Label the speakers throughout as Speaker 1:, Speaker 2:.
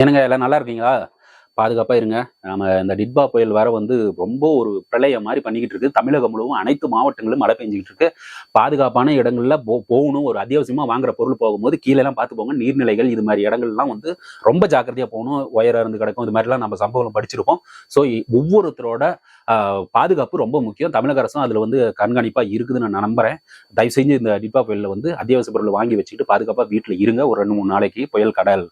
Speaker 1: என்னங்க எல்லாம் நல்லா இருக்கீங்களா? பாதுகாப்பா இருங்க. நாம இந்த டிட்பா புயல் வேற வந்து ரொம்ப ஒரு பிரளயம் மாதிரி பண்ணிக்கிட்டு இருக்கு. தமிழகம் முழுவதும் அனைத்து மாவட்டங்களும் மழை பெஞ்சிக்கிட்டு இருக்கு. பாதுகாப்பான இடங்கள்ல போ போகணும். ஒரு அத்தியாவசியமா வாங்குற பொருள் போகும்போது கீழே எல்லாம் பார்த்து போங்க. நீர்நிலைகள் இது மாதிரி இடங்கள்லாம் வந்து ரொம்ப ஜாக்கிரதையா போகணும். ஒயராக இருந்து கிடக்கும். இது மாதிரிலாம் நம்ம சம்பவம் படிச்சிருப்போம். ஸோ ஒவ்வொருத்தரோட பாதுகாப்பு ரொம்ப முக்கியம். தமிழக அரசும் அதுல வந்து கண்காணிப்பா இருக்குதுன்னு நான் நம்புறேன். தயவு செஞ்சு இந்த டிட்பா புயல்ல வந்து அத்தியாவசிய பொருள் வாங்கி வச்சுக்கிட்டு பாதுகாப்பா வீட்டுல இருங்க. ஒரு ரெண்டு மூணு நாளைக்கு புயல் கடல்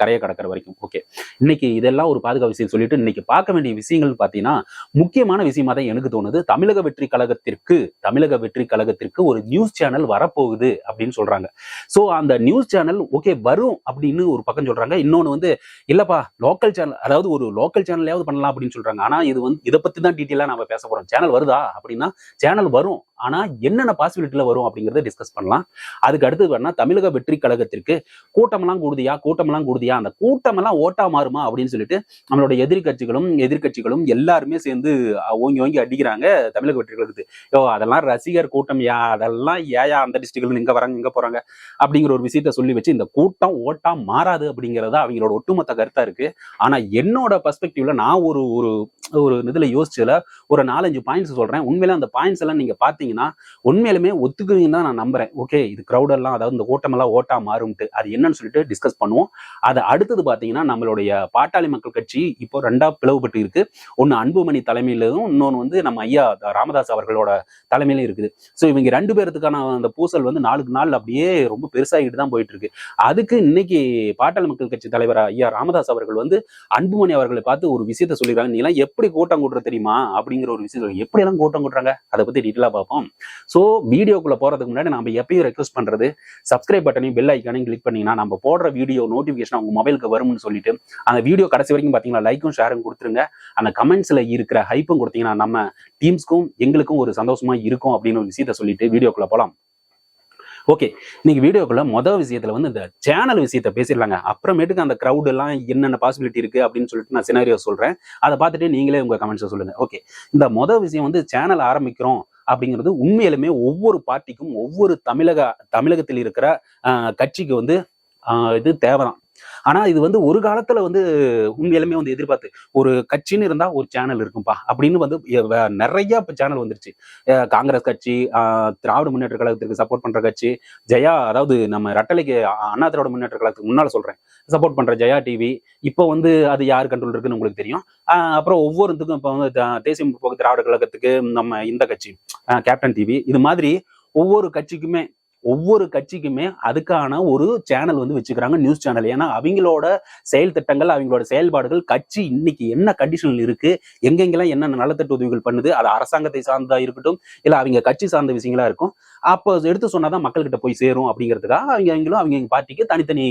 Speaker 1: கரையை கடக்கிற வரைக்கும். ஓகே இன்னைக்கு இதெல்லாம் ஒரு பாதுகாப்பு விஷயம் சொல்லிட்டு இன்னைக்கு பார்க்க வேண்டிய விஷயங்கள் பார்த்தீங்கன்னா முக்கியமான விஷயமா தான் எனக்கு தோணுது. தமிழக வெற்றி கழகத்திற்கு தமிழக வெற்றி கழகத்திற்கு ஒரு நியூஸ் சேனல் வரப்போகுது அப்படின்னு சொல்றாங்க. ஸோ அந்த நியூஸ் சேனல் ஓகே வரும் அப்படின்னு ஒரு பக்கம் சொல்றாங்க. இன்னொன்று வந்து இல்லப்பா லோக்கல் சேனல் அதாவது ஒரு லோக்கல் சேனல்லையாவது பண்ணலாம் அப்படின்னு சொல்றாங்க. ஆனா இது வந்து இதை பத்தி தான் டீட்டெயிலாக நம்ம பேச போறோம். சேனல் வருதா அப்படின்னா சேனல் வரும். ஆனா என்னென்ன பாசிபிலிட்டில வரும் அப்படிங்கிறத டிஸ்கஸ் பண்ணலாம். அதுக்கு அடுத்தது வேணா தமிழக வெற்றி கழகத்திற்கு கூட்டமெல்லாம் கூடுதியா கூட்டமெல்லாம் கூடுதியா அந்த கூட்டமெல்லாம் ஓட்டா மாறுமா அப்படின்னு சொல்லிட்டு நம்மளோட எதிர்க்கட்சிகளும் எதிர்க்கட்சிகளும் எல்லாருமே சேர்ந்து ஓங்கி ஓங்கி அடிக்கிறாங்க தமிழக வெற்றி கழகத்துக்கு. யோ அதெல்லாம் ரசிகர் கூட்டம் யா அதெல்லாம் ஏயா அந்த டிஸ்ட்ரிக்ட்ல இங்க வராங்க இங்க போறாங்க அப்படிங்கிற ஒரு விஷயத்த சொல்லி வச்சு இந்த கூட்டம் ஓட்டா மாறாது அப்படிங்கறத அவங்களோட ஒட்டுமொத்த கருத்தா இருக்கு. ஆனா என்னோட பர்ஸ்பெக்டிவ்ல நான் ஒரு ஒரு ஒரு இதுல யோசிச்சதுல ஒரு நாலஞ்சு பாயிண்ட்ஸ் சொல்றேன். உண்மையில அந்த பாயிண்ட்ஸ் எல்லாம் நீங்க பாத்தீங்கன்னா உண்மையிலுமே ஒத்துக்குவீங்கன்னு தான் நான் நம்புறேன். ஓகே இது க்ரௌடெல்லாம் எல்லாம் அதாவது இந்த ஓட்டமெல்லாம் ஓட்டா மாறும்ட்டு. அது என்னன்னு சொல்லிட்டு டிஸ்கஸ் பண்ணுவோம். அது அடுத்தது பாத்தீங்கன்னா நம்மளுடைய பாட்டாளி மக்கள் கட்சி இப்போ ரெண்டா பிளவுபட்டு இருக்கு. ஒன்னு அன்புமணி தலைமையிலும் இன்னொன்னு வந்து நம்ம ஐயா ராமதாஸ் அவர்களோட தலைமையிலும் இருக்குது. ஸோ இவங்க ரெண்டு பேர்த்துக்கான அந்த பூசல் வந்து நாளுக்கு நாள் அப்படியே ரொம்ப பெருசாகிட்டு தான் போயிட்டு இருக்கு. அதுக்கு இன்னைக்கு பாட்டாளி மக்கள் கட்சி தலைவர் ஐயா ராமதாஸ் அவர்கள் வந்து அன்புமணி அவர்களை பார்த்து ஒரு விஷயத்த சொல்லிடுறாங்க. நீ எல்லாம் எப்படி கூட்டம் கூட்டுற தெரியுமா? அப்படிங்கிற ஒரு விஷயம் எப்படி எல்லாம் கூட்டம் கூட்டுறாங்க? அதை பத்தி டீட்டெயிலாக பார்ப்போம். ஸோ வீடியோக்குள்ள போறதுக்கு முன்னாடி நம்ம எப்பயும் ரெக்வஸ்ட் பண்றது சப்ஸ்கிரைப் பட்டனையும் பெல் ஐக்கானையும் கிளிக் பண்ணீங்கன்னா நம்ம போடுற வீடியோ நோட்டிஃபிகேஷன் உங்க மொபைலுக்கு வரும்னு சொல்லிட்டு அந்த வீடியோ கடைசி வரைக்கும் பாத்தீங்களா லைக்கும் ஷேரும் கொடுத்துருங்க. அந்த கமெண்ட்ஸ்ல இருக்கிற ஹைப்பும் கொடுத்தீங்கன்னா நம்ம டீம்ஸ்க்கும் எங்களுக்கும் ஒரு சந்தோஷமா இருக்கும் அப்படின்னு ஒரு விஷயத்த சொல்லிட்டு வீடியோக்குள்ள போலாம். ஓகே இன்னைக்கு வீடியோக்குள்ள மொதல் விஷயத்துல வந்து இந்த சேனல் விஷயத்த பேசிடலாங்க. அப்புறமேட்டுக்கு அந்த crowd எல்லாம் என்னென்ன பாசிபிலிட்டி இருக்கு அப்படின்னு சொல்லிட்டு நான் சினாரியோ சொல்றேன். அதை பார்த்துட்டு நீங்களே உங்க கமெண்ட்ஸை சொல்லுங்க. ஓகே இந்த மொதல் விஷயம் வந்து சேனல் ஆரம்பிக்கிறோம். அப்படிங்கிறது உண்மையிலுமே ஒவ்வொரு பார்ட்டிக்கும் ஒவ்வொரு தமிழக தமிழகத்தில் இருக்கிற கட்சிக்கு வந்து இது தேவைதான். ஆனா இது வந்து ஒரு காலத்துல வந்து உண்மையிலுமே வந்து எதிர்பார்த்து ஒரு கட்சின்னு இருந்தா ஒரு சேனல் இருக்கும்பா அப்படின்னு வந்து நிறைய சேனல் வந்துருச்சு. காங்கிரஸ் கட்சி திராவிட முன்னேற்ற கழகத்திற்கு சப்போர்ட் பண்ற கட்சி ஜெயா அதாவது நம்ம ரட்டலைக்கு அண்ணா திராவிட முன்னேற்ற கழகத்துக்கு முன்னால சொல்றேன் சப்போர்ட் பண்ற ஜெயா டிவி இப்போ வந்து அது யார் கண்ட்ரோல் இருக்குன்னு உங்களுக்கு தெரியும். ஆஹ் அப்புறம் ஒவ்வொருத்துக்கும் இப்போ வந்து தேசிய முற்போக்கு திராவிட கழகத்துக்கு நம்ம இந்த கட்சி கேப்டன் டிவி இது மாதிரி ஒவ்வொரு கட்சிக்குமே ஒவ்வொரு கட்சிக்குமே அதுக்கான ஒரு சேனல் வந்து வச்சுக்கிறாங்க நியூஸ் சேனல் ஏன்னா அவங்களோட செயல் திட்டங்கள் அவங்களோட செயல்பாடுகள் கட்சி இன்னைக்கு என்ன கண்டிஷனில் இருக்கு எங்கெங்கெல்லாம் என்னென்ன நலத்திட்ட உதவிகள் பண்ணுது அது அரசாங்கத்தை சார்ந்தா இருக்கட்டும் இல்லை அவங்க கட்சி சார்ந்த விஷயங்களா இருக்கும். அப்போ எடுத்து சொன்னாதான் மக்கள்கிட்ட போய் சேரும் அப்படிங்கிறதுக்காக அவங்க அவங்களும் அவங்க பார்ட்டிக்கு தனித்தனி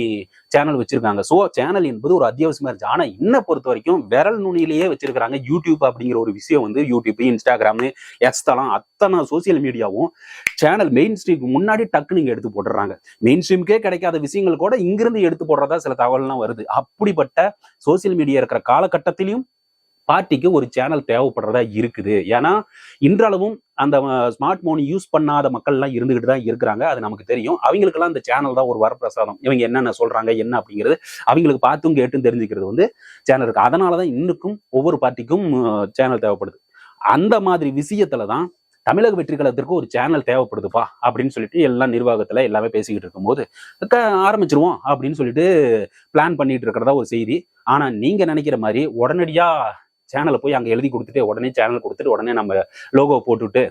Speaker 1: சேனல் வச்சிருக்காங்க. ஸோ சேனல் என்பது ஒரு அத்தியாவசியமா இருந்துச்சு. ஆனால் என்ன பொறுத்த வரைக்கும் விரல் நுனியிலேயே வச்சிருக்கிறாங்க யூடியூப் அப்படிங்கிற ஒரு விஷயம் வந்து யூடியூப் இன்ஸ்டாகிராம் எஸ்தலம் அத்தனை சோசியல் மீடியாவும் சேனல் மெயின் ஸ்ட்ரீக்கு முன்னாடி டக்குன்னு இங்க எடுத்து போட்டுறாங்க மெயின் ஸ்ட்ரீமுக்கே கிடைக்காத விஷயங்கள் கூட இங்கிருந்து எடுத்து போடுறதா சில தகவல்லாம் வருது. அப்படிப்பட்ட சோசியல் மீடியா இருக்கிற காலகட்டத்திலையும் பார்ட்டிக்கு ஒரு சேனல் தேவைப்படுறதா இருக்குது. ஏன்னா இன்றளவும் அந்த ஸ்மார்ட் போன் யூஸ் பண்ணாத மக்கள்லாம் இருந்துகிட்டு தான் இருக்கிறாங்க. அது நமக்கு தெரியும். அவங்களுக்கெல்லாம் இந்த சேனல் தான் ஒரு வரப்பிரசாதம். இவங்க என்னென்ன சொல்றாங்க என்ன அப்படிங்கிறது அவங்களுக்கு பார்த்தும் கேட்டும் தெரிஞ்சுக்கிறது வந்து சேனல் இருக்கு. அதனால தான் இன்னுக்கும் ஒவ்வொரு பார்ட்டிக்கும் சேனல் தேவைப்படுது. அந்த மாதிரி விஷயத்துல தான் தமிழக வெற்றி கழகத்திற்கு ஒரு சேனல் தேவைப்படுதுப்பா அப்படின்னு சொல்லிட்டு எல்லா நிர்வாகத்துல எல்லாமே பேசிக்கிட்டு இருக்கும்போது ஆரம்பிச்சிருவோம் அப்படின்னு சொல்லிட்டு பிளான் பண்ணிட்டு இருக்கிறதா ஒரு செய்தி. ஆனா நீங்க நினைக்கிற மாதிரி உடனடியா சேனலை போய் அங்கே எழுதி கொடுத்துட்டு உடனே சேனல் கொடுத்துட்டு உடனே நம்ம லோகோ போட்டுவிட்டு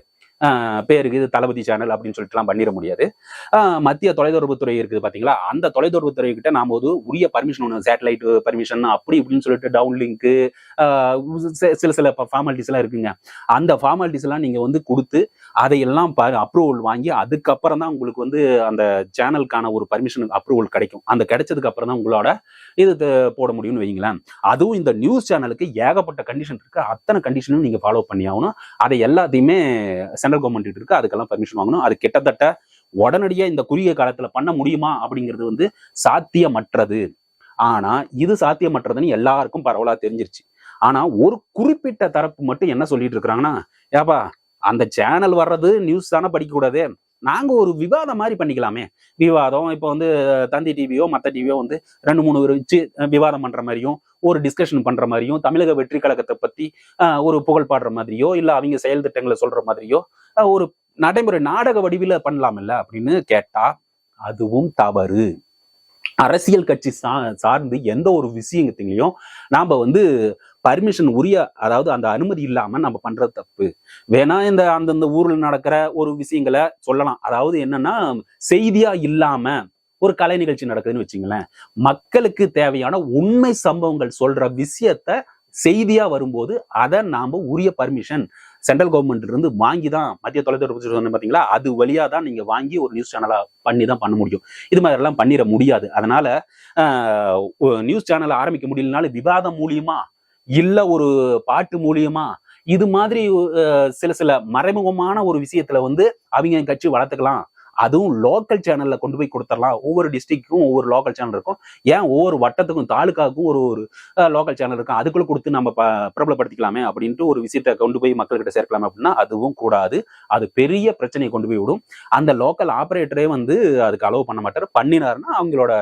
Speaker 1: பேருக்கு இது தளபதி சேனல் அப்படின்னு சொல்லிட்டுலாம் பண்ணிட முடியாது. ஆஹ் மத்திய தொலைதொடர்புத்துறை இருக்குது பாத்தீங்களா? அந்த தொலைதொடர்புத்துறை கிட்ட நாம ஒரு உரிய பர்மிஷன் ஒன்று சேட்டலைட் பர்மிஷன் அப்படி இப்படின்னு சொல்லிட்டு டவுன் லிங்க்கு சில சில ஃபார்மாலிட்டிஸ் எல்லாம் இருக்குங்க. அந்த ஃபார்மாலிட்டிஸ் எல்லாம் நீங்க வந்து கொடுத்து அதையெல்லாம் அப்ரூவல் வாங்கி அதுக்கப்புறம் தான் உங்களுக்கு வந்து அந்த சேனலுக்கான ஒரு பர்மிஷன் அப்ரூவல் கிடைக்கும். அந்த கிடைச்சதுக்கு அப்புறம் தான் உங்களோட இது போட முடியும்னு வைங்களேன் அதுவும் இந்த நியூஸ் சேனலுக்கு ஏகப்பட்ட கண்டிஷன் இருக்கு. அத்தனை கண்டிஷனும் நீங்க ஃபாலோ பண்ணி ஆகணும் அதை எல்லாத்தையுமே சென்ட்ரல் கவர்மெண்ட் இருக்கு அதுக்கெல்லாம் பர்மிஷன் வாங்கணும். அது கிட்டத்தட்ட உடனடியா இந்த குறுகிய காலத்துல பண்ண முடியுமா அப்படிங்கிறது வந்து சாத்தியமற்றது. ஆனா இது சாத்தியமற்றதுன்னு எல்லாருக்கும் பரவலா தெரிஞ்சிருச்சு. ஆனா ஒரு குறிப்பிட்ட தரப்பு மட்டும் என்ன சொல்லிட்டு இருக்கிறாங்கன்னா ஏப்பா அந்த சேனல் வர்றது நியூஸ் தானே படிக்கக்கூடாது. நாங்கள் ஒரு விவாதம் மாதிரி பண்ணிக்கலாமே. விவாதம் இப்போ வந்து தந்தி டிவியோ மற்ற டிவியோ வந்து ரெண்டு மூணு பேர் வச்சு விவாதம் பண்ணுற மாதிரியும் ஒரு டிஸ்கஷன் பண்ணுற மாதிரியும் தமிழக வெற்றி கழகத்தை பற்றி ஒரு புகழ் பாடுற மாதிரியோ இல்லை அவங்க செயல் திட்டங்களை சொல்கிற மாதிரியோ ஒரு நடைமுறை நாடக வடிவில் பண்ணலாமில்ல அப்படின்னு கேட்டால் அதுவும் தவறு. அரசியல் கட்சி சா சார்ந்து எந்த ஒரு விஷயத்தையும் நாம் வந்து பர்மிஷன் உரிய அதாவது அந்த அனுமதி இல்லாம நம்ம பண்றது தப்பு. வேணா இந்த அந்தந்த ஊர்ல நடக்கிற ஒரு விஷயங்களை சொல்லலாம். அதாவது என்னன்னா செய்தியா இல்லாம ஒரு கலை நிகழ்ச்சி நடக்குதுன்னு வச்சுங்களேன். மக்களுக்கு தேவையான உண்மை சம்பவங்கள் சொல்ற விஷயத்த செய்தியா வரும்போது அதை நாம உரிய பர்மிஷன் சென்ட்ரல் கவர்மெண்ட் இருந்து வாங்கி தான் மத்திய தொலைத்தொடர்பு சொன்ன அது வழியா தான் நீங்க வாங்கி ஒரு நியூஸ் சேனலா பண்ணி தான் பண்ண முடியும். இது மாதிரி எல்லாம் பண்ணிட முடியாது. அதனால நியூஸ் சேனலை ஆரம்பிக்க முடியலனாலும் விவாதம் மூலியமா இல்லை ஒரு பாட்டு மூலியமா இது மாதிரி சில சில மறைமுகமான ஒரு விஷயத்துல வந்து அவங்க கட்சி வளர்த்துக்கலாம். அதுவும் லோக்கல் சேனல்ல கொண்டு போய் கொடுத்துடலாம் ஒவ்வொரு டிஸ்ட்ரிக்ட்க்கும் ஒவ்வொரு லோக்கல் சேனல் இருக்கும். ஏன் ஒவ்வொரு வட்டத்துக்கும் தாலுக்காவுக்கும் ஒரு ஒரு லோக்கல் சேனல் இருக்கும். அதுக்குள்ள கொடுத்து நம்ம பிரபலப்படுத்திக்கலாமே அப்படின்ட்டு ஒரு விஷயத்தை கொண்டு போய் மக்கள்கிட்ட சேர்க்கலாமே அப்படின்னா அதுவும் கூடாது. அது பெரிய பிரச்சனையை கொண்டு போய் விடும். அந்த லோக்கல் ஆபரேட்டரே வந்து அதுக்கு அலோவ் பண்ண மாட்டார். பண்ணினாருன்னா அவங்களோட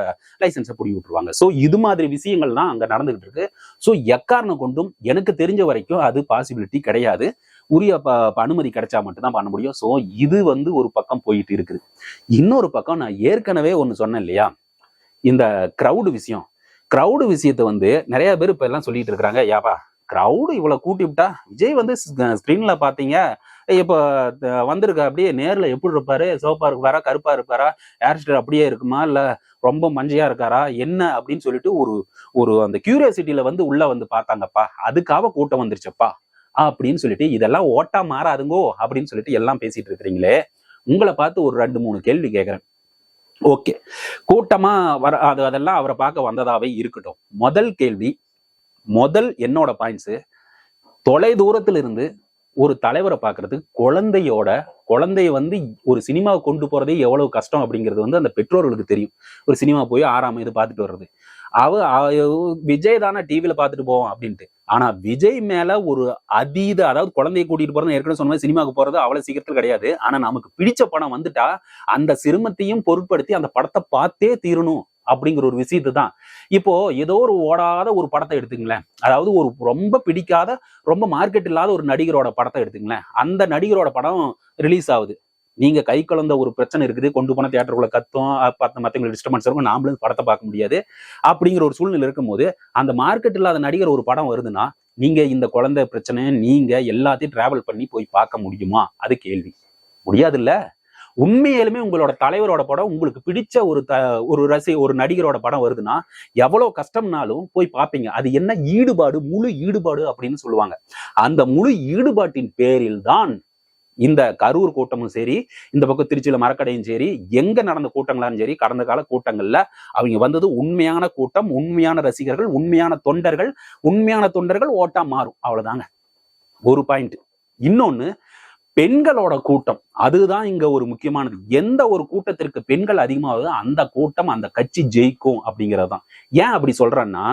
Speaker 1: லைசன்ஸை பிடிங்கி விட்டுருவாங்க. ஸோ இது மாதிரி விஷயங்கள்லாம் அங்கே நடந்துகிட்டு இருக்கு. ஸோ எக்காரணம் கொண்டும் எனக்கு தெரிஞ்ச வரைக்கும் அது பாசிபிலிட்டி கிடையாது. உரிய ப அனுமதி கிடைச்சா மட்டும்தான் பண்ண முடியும். ஸோ இது வந்து ஒரு பக்கம் போயிட்டு இருக்குது. இன்னொரு பக்கம் நான் ஏற்கனவே ஒன்று சொன்னேன் இல்லையா? இந்த க்ரௌடு விஷயம். க்ரௌடு விஷயத்தை வந்து நிறைய பேர் இப்ப எல்லாம் சொல்லிட்டு இருக்கிறாங்க. யாப்பா க்ரௌடு இவ்வளோ கூட்டி விட்டா? விஜய் வந்து ஸ்கிரீன்ல பாத்தீங்க. இப்போ வந்திருக்கா வந்திருக்க அப்படியே நேர்ல எப்படி இருப்பாரு? சிவப்பா இருப்பாரா? கருப்பா இருப்பாரா? ஹேர் ஸ்டைல் அப்படியே இருக்குமா? இல்ல ரொம்ப மஞ்சையா இருக்காரா? என்ன அப்படின்னு சொல்லிட்டு ஒரு ஒரு அந்த கியூரியாசிட்டியில வந்து உள்ள வந்து பார்த்தாங்கப்பா. அதுக்காக கூட்டம் வந்துருச்சப்பா. அப்படின்னு சொல்லிட்டு இதெல்லாம் ஓட்டா மாறாதுங்கோ அப்படின்னு சொல்லிட்டு எல்லாம் பேசிட்டு இருக்கிறீங்களே உங்களை பார்த்து ஒரு ரெண்டு மூணு கேள்வி கேட்குறேன். ஓகே. கூட்டமா வர அது அதெல்லாம் அவரை பார்க்க வந்ததாவே இருக்கட்டும். முதல் கேள்வி முதல் என்னோட பாயிண்ட்ஸ் தொலை தூரத்துல இருந்து ஒரு தலைவரை பார்க்கறது குழந்தையோட குழந்தைய வந்து ஒரு சினிமாவை கொண்டு போறதே எவ்வளவு கஷ்டம் அப்படிங்கிறது வந்து அந்த பெற்றோர்களுக்கு தெரியும். ஒரு சினிமா போய் ஆறாம் இது பார்த்துட்டு வர்றது. அவ விஜய் தானே டிவியில பார்த்துட்டு போவோம் அப்படின்ட்டு. ஆனா விஜய் மேல ஒரு அதீத அதாவது குழந்தைய கூட்டிட்டு போறது ஏற்கனவே சொன்ன மாதிரி சினிமாவுக்கு போறது அவ்வளவு சீக்கிரத்தில் கிடையாது. ஆனா நமக்கு பிடிச்ச படம் வந்துட்டா அந்த சிரமத்தையும் பொருட்படுத்தி அந்த படத்தை பார்த்தே தீரணும் அப்படிங்கிற ஒரு விஷயத்து தான். இப்போ ஏதோ ஒரு ஓடாத ஒரு படத்தை எடுத்துங்களேன் அதாவது ஒரு ரொம்ப பிடிக்காத ரொம்ப மார்க்கெட் இல்லாத ஒரு நடிகரோட படத்தை எடுத்துங்களேன் அந்த நடிகரோட படம் ரிலீஸ் ஆகுது. நீங்க கை கலந்த ஒரு பிரச்சனை இருக்குது கொண்டு போன தியேட்டருக்குள்ள கத்தும் பார்த்த மற்றவங்களுக்கு டிஸ்டர்பன்ஸ் இருக்கும் நாமளும் படத்தை பார்க்க முடியாது. அப்படிங்கிற ஒரு சூழ்நிலை இருக்கும்போது அந்த மார்க்கெட் இல்லாத நடிகர் ஒரு படம் வருதுன்னா நீங்க இந்த குழந்தை பிரச்சனை நீங்க எல்லாத்தையும் டிராவல் பண்ணி போய் பார்க்க முடியுமா? அது கேள்வி. முடியாது இல்ல உண்மையிலுமே உங்களோட தலைவரோட படம் உங்களுக்கு பிடிச்ச ஒரு த ஒரு ரசி ஒரு நடிகரோட படம் வருதுன்னா எவ்வளவு கஷ்டம்னாலும் போய் பார்ப்பீங்க. அது என்ன ஈடுபாடு முழு ஈடுபாடு அப்படின்னு சொல்லுவாங்க. அந்த முழு ஈடுபாட்டின் பேரில் தான் இந்த கரூர் கூட்டமும் சரி இந்த பக்கம் திருச்சியில மரக்கடையும் சரி எங்க நடந்த கூட்டங்களாலும் சரி கடந்த கால கூட்டங்கள்ல அவங்க வந்தது உண்மையான கூட்டம் உண்மையான ரசிகர்கள் உண்மையான தொண்டர்கள் உண்மையான தொண்டர்கள் ஓட்டா மாறும். அவ்வளவுதாங்க. ஒரு பாயிண்ட் இன்னொன்னு பெண்களோட கூட்டம். அதுதான் இங்க ஒரு முக்கியமானது. எந்த ஒரு கூட்டத்திற்கு பெண்கள் அதிகமாகுதோ அந்த கூட்டம் அந்த கட்சி ஜெயிக்கும் அப்படிங்கிறது தான் ஏன் அப்படி சொல்றேன்னா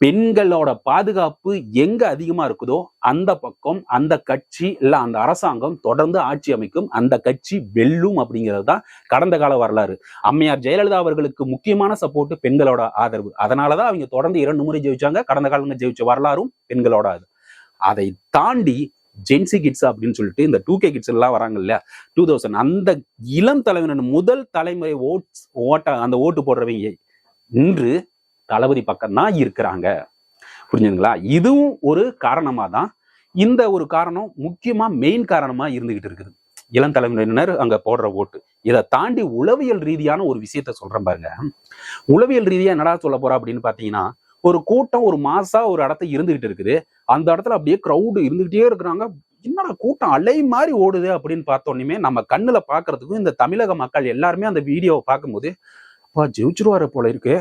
Speaker 1: பெண்களோட பாதுகாப்பு எங்க அதிகமா இருக்குதோ அந்த பக்கம் அந்த கட்சி இல்ல அந்த அரசாங்கம் தொடர்ந்து ஆட்சி அமைக்கும் அந்த கட்சி வெல்லும் அப்படிங்கிறது தான் கடந்த கால வரலாறு. அம்மையார் ஜெயலலிதா அவர்களுக்கு முக்கியமான சப்போர்ட் பெண்களோட ஆதரவு. அதனாலதான் அவங்க தொடர்ந்து இரண்டு முறை ஜெயிச்சாங்க. கடந்த காலங்க ஜெயிச்ச வரலாறும் பெண்களோட அது. அதை தாண்டி ஜென்சி கிட்ஸ் அப்படின்னு சொல்லிட்டு இந்த டூ கே கிட்ஸ் எல்லாம் வராங்க இல்லையா? டூ தௌசண்ட் அந்த இளம் தலைவரின் முதல் தலைமுறை ஓட்ஸ் ஓட்ட அந்த ஓட்டு போடுறவங்க இன்று தளபதி பக்கம் தான் இருக்கிறாங்க. புரிஞ்சுதுங்களா? இதுவும் ஒரு காரணமாக தான் இந்த ஒரு காரணம் முக்கியமாக மெயின் காரணமாக இருந்துகிட்டு இருக்குது. இளம் தலைமுறையினர் அங்கே போடுற ஓட்டு. இதை தாண்டி உளவியல் ரீதியான ஒரு விஷயத்த சொல்கிறேன் பாருங்க. உளவியல் ரீதியாக என்னடா சொல்ல போறா அப்படின்னு பார்த்தீங்கன்னா ஒரு கூட்டம் ஒரு மாசா ஒரு இடத்த இருந்துகிட்டு இருக்குது. அந்த இடத்துல அப்படியே க்ரௌடு இருந்துகிட்டே இருக்கிறாங்க. என்னடா கூட்டம் அலை மாதிரி ஓடுது அப்படின்னு பார்த்தோன்னே நம்ம கண்ணுல பாக்குறதுக்கும் இந்த தமிழக மக்கள் எல்லாருமே அந்த வீடியோவை பார்க்கும்போது அப்பா ஜெயிச்சிருவாரு போல இருக்கு.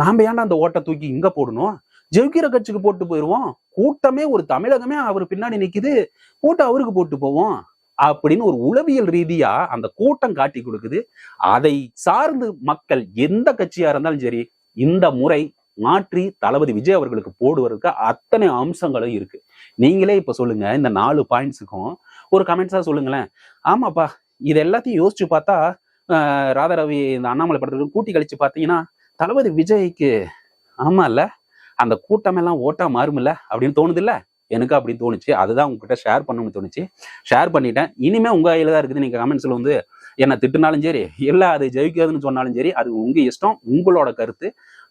Speaker 1: நாம ஏன்டா அந்த ஓட்டை தூக்கி இங்க போடணும்? ஜெயிக்கிற கட்சிக்கு போட்டு போயிடுவோம் கூட்டமே ஒரு தமிழகமே அவர் பின்னாடி நிக்குது. கூட்டம் அவருக்கு போட்டு போவோம். அப்படின்னு ஒரு உளவியல் ரீதியா அந்த கூட்டம் காட்டி கொடுக்குது. அதை சார்ந்து மக்கள் எந்த கட்சியா இருந்தாலும் சரி இந்த முறை மாற்றி தளபதி விஜய் அவர்களுக்கு போடுவதற்கு அத்தனை அம்சங்களும் இருக்கு. நீங்களே இப்ப சொல்லுங்க இந்த நாலு பாயிண்ட்ஸுக்கும் ஒரு கமெண்ட்ஸா சொல்லுங்களேன். ஆமாப்பா இது எல்லாத்தையும் யோசிச்சு பார்த்தா ராதாரவி இந்த அண்ணாமலை படத்துக்கு கூட்டி கழிச்சு பார்த்தீங்கன்னா தளபதி விஜய்க்கு ஆமா இல்ல? அந்த கூட்டமெல்லாம் ஓட்டா மாறுமில்ல அப்படின்னு தோணுது இல்ல எனக்கு அப்படின்னு தோணுச்சு. அதுதான் உங்ககிட்ட ஷேர் பண்ணணும்னு தோணுச்சு. ஷேர் பண்ணிட்டேன். இனிமே உங்க கையில தான் இருக்குது. நீங்க கமெண்ட்ஸ்ல வந்து என்ன திட்டுனாலும் சரி இல்லை அது ஜெயிக்காதுன்னு சொன்னாலும் சரி அது உங்க இஷ்டம் உங்களோட கருத்து.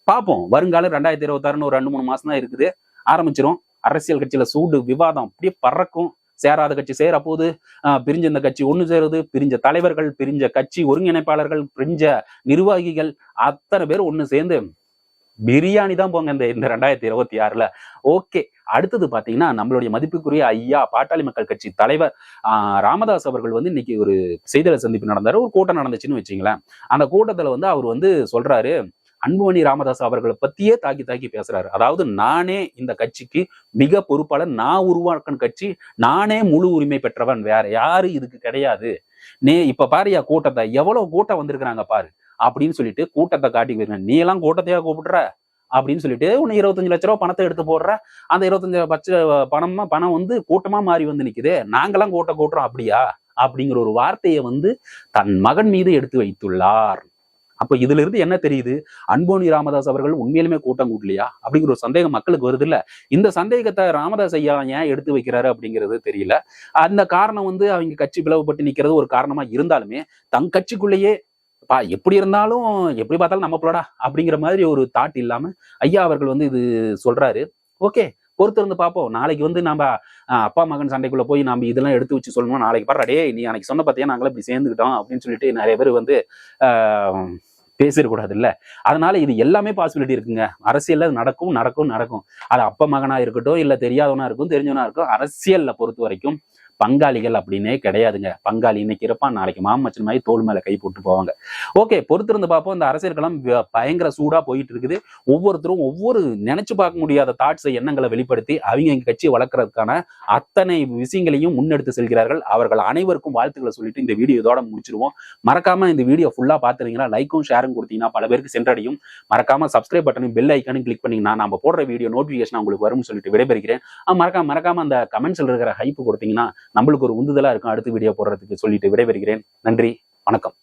Speaker 1: பார்ப்போம். வருங்காலம் ரெண்டாயிரத்தி இருபத்தாறுன்னு ஒரு ரெண்டு மூணு மாசம் தான் இருக்குது. ஆரம்பிச்சிரும். அரசியல் கட்சியில சூடு விவாதம் அப்படியே பறக்கும். சேராத கட்சி சேர போது பிரிஞ்ச இந்த கட்சி ஒண்ணு சேருது. பிரிஞ்ச தலைவர்கள் பிரிஞ்ச கட்சி ஒருங்கிணைப்பாளர்கள் பிரிஞ்ச நிர்வாகிகள் அத்தனை பேர் ஒண்ணு சேர்ந்து பிரியாணி தான் போங்க இந்த இந்த ரெண்டாயிரத்தி இருபத்தி ஆறுல. ஓகே. அடுத்தது பாத்தீங்கன்னா நம்மளுடைய மதிப்புக்குரிய ஐயா பாட்டாளி மக்கள் கட்சி தலைவர் ஆஹ் ராமதாஸ் அவர்கள் வந்து இன்னைக்கு ஒரு செய்தியாளர் சந்திப்பு நடந்தாரு. ஒரு கூட்டம் நடந்துச்சுன்னு வச்சுங்களேன். அந்த கூட்டத்துல வந்து அவர் வந்து சொல்றாரு அன்புமணி ராமதாஸ் அவர்களை பத்தியே தாக்கி தாக்கி பேசுறாரு. அதாவது நானே இந்த கட்சிக்கு மிக பொறுப்பாளர் நான் உருவாக்கின கட்சி நானே முழு உரிமை பெற்றவன் வேற யாரு இதுக்கு கிடையாது. நே இப்ப பாரியா கூட்டத்தை எவ்வளவு கூட்டம் வந்திருக்கிறாங்க பாரு அப்படின்னு சொல்லிட்டு கூட்டத்தை காட்டி போயிருங்க நீ எல்லாம் கூட்டத்தையா கூப்பிடுற? அப்படின்னு சொல்லிட்டு உன்னை இருபத்தஞ்சு லட்ச ரூபா பணத்தை எடுத்து போடுற? அந்த இருபத்தஞ்சு லட்ச பணமா பணம் வந்து கூட்டமா மாறி வந்து நிக்குது. நாங்கெல்லாம் கூட்டம் கூட்டுறோம் அப்படியா? அப்படிங்கிற ஒரு வார்த்தையை வந்து தன் மகன் மீது எடுத்து வைத்துள்ளார். அப்போ இதுல இருந்து என்ன தெரியுது? அன்போனி ராமதாஸ் அவர்கள் உண்மையிலுமே கூட்டம் கூட்டலையா? அப்படிங்கிற ஒரு சந்தேகம் மக்களுக்கு வருது இல்ல. இந்த சந்தேகத்தை ராமதாஸ் ஐயா ஏன் எடுத்து வைக்கிறாரு அப்படிங்கிறது தெரியல. அந்த காரணம் வந்து அவங்க கட்சி பிளவுபட்டு நிக்கிறது ஒரு காரணமா இருந்தாலுமே தங் கட்சிக்குள்ளேயே பா எப்படி இருந்தாலும் எப்படி பார்த்தாலும் நம்ம போலடா அப்படிங்கிற மாதிரி ஒரு தாட் இல்லாம ஐயா அவர்கள் வந்து இது சொல்றாரு. ஓகே பொறுத்திருந்து பார்ப்போம். நாளைக்கு வந்து நம்ம அப்பா மகன் சண்டைக்குள்ள போய் நம்ம இதெல்லாம் எடுத்து வச்சு சொல்லணும் நாளைக்கு பாரு டேய் நீ அன்னைக்கு சொன்ன பார்த்தியா நாங்களும் இப்படி சேர்ந்துக்கிட்டோம் அப்படின்னு சொல்லிட்டு நிறைய பேர் வந்து பேசிடக்கூடாது இல்லை அதனால இது எல்லாமே பாசிபிலிட்டி இருக்குங்க. அரசியல்ல நடக்கும் நடக்கும் நடக்கும். அது அப்பா மகனா இருக்கட்டும் இல்லை தெரியாதவனா இருக்கும் தெரிஞ்சவனா இருக்கும் அரசியல்ல பொறுத்த வரைக்கும் பங்காளிகள் அப்படின்னே கிடையாதுங்க. பங்காளி இன்னைக்கு இருப்பான் நாளைக்கு மாமச்சன் மாதிரி தோல் மேல கை போட்டு போவாங்க. ஓகே பொறுத்திருந்து பார்ப்போம். இந்த அரசியல் களம் பயங்கர சூடா போயிட்டு இருக்குது. ஒவ்வொருத்தரும் ஒவ்வொரு நினைச்சு பார்க்க முடியாத தாட்ஸை எண்ணங்களை வெளிப்படுத்தி அவங்க எங்க கட்சியை வளர்க்கறதுக்கான அத்தனை விஷயங்களையும் முன்னெடுத்து செல்கிறார்கள். அவர்கள் அனைவருக்கும் வாழ்த்துக்களை சொல்லிட்டு இந்த வீடியோ இதோட முடிச்சிருவோம் மறக்காம இந்த வீடியோ ஃபுல்லா பாத்துறீங்கன்னா லைக்கும் ஷேரும் கொடுத்தீங்கன்னா பல பேருக்கு சென்றடையும். மறக்காம சப்ஸ்கிரைப் பட்டனும் பெல் ஐக்கானும் கிளிக் பண்ணீங்கன்னா நம்ம போடுற வீடியோ நோட்டிஃபிகேஷன் உங்களுக்கு வரும்னு சொல்லிட்டு விடைபெறுகிறேன். மறக்காம மறக்காம அந்த கமெண்ட்ஸ்ல இருக்கிற ஹைப் கொடுத்தீங்கன்னா நம்மளுக்கு ஒரு உந்துதலா இருக்கும் அடுத்த வீடியோ போடுறதுக்கு சொல்லிட்டு விடைபெறுகிறேன். நன்றி வணக்கம்.